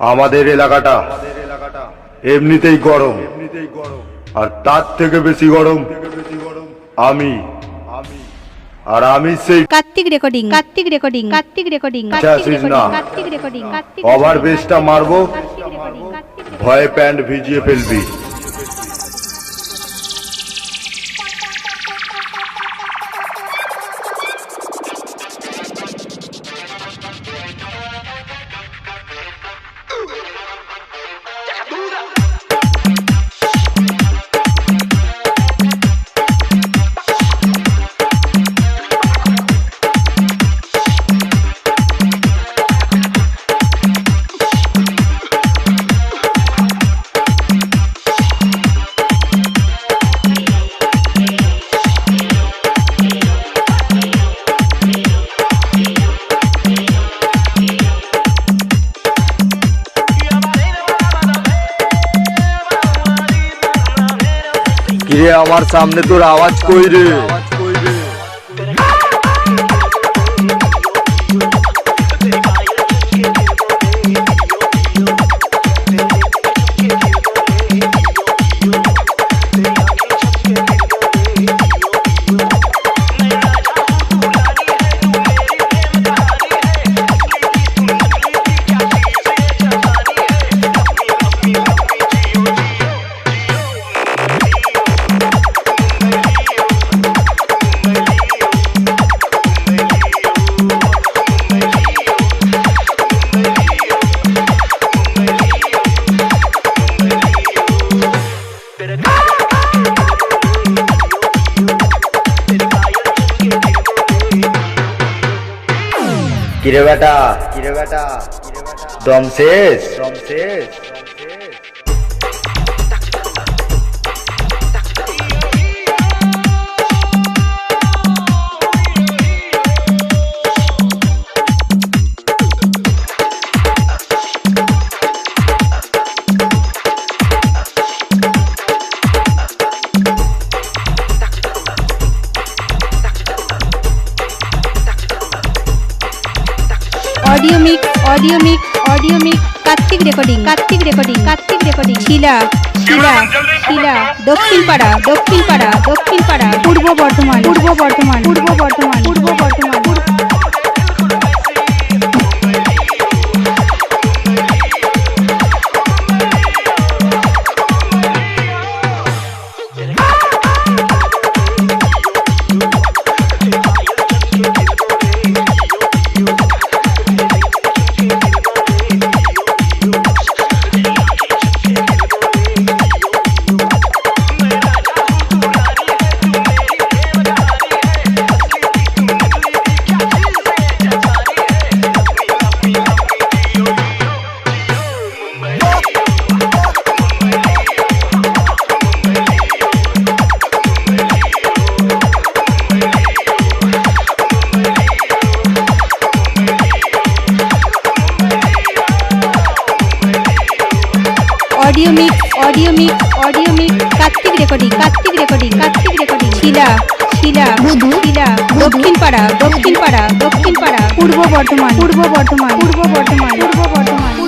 আমাদের এলাকাটা এমনিতেই গরম। আর তার থেকে বেশি গরম আমি। আর আমি সেই Kartik recording. Kartik recording. Kartik recording. Kartik না। কার্তিক রেকর্ডিং। কার্তিক ওভার বেসটা মারবো। ভয়ে প্যান্ট ভিজিয়ে ফেলবি। আমার সামনে তোর আওয়াজ কই রে? কিরে বেটা? কিরে বেটা? দম শেষ? দম শেষ? Audio mix audio mix audio mix Kartik recording Kartik recording Kartik recording Shila Shila Shila, দক্ষিণ পাড়া দক্ষিণ পাড়া দক্ষিণ পাড়া, পূর্ব বর্ধমান পূর্ব Bardhaman Purba Bardhaman Purba Bardhaman. Audio mix audio mix audio mix Kartik recording Kartik recording Kartik recording. Shila Shila Shila দক্ষিণ পাড়া দক্ষিণ পাড়া দক্ষিণ পাড়া পূর্ব বর্ধমান। পূর্ব বর্ধমান পূর্ব বর্ধমান পূর্ব বর্ধমান।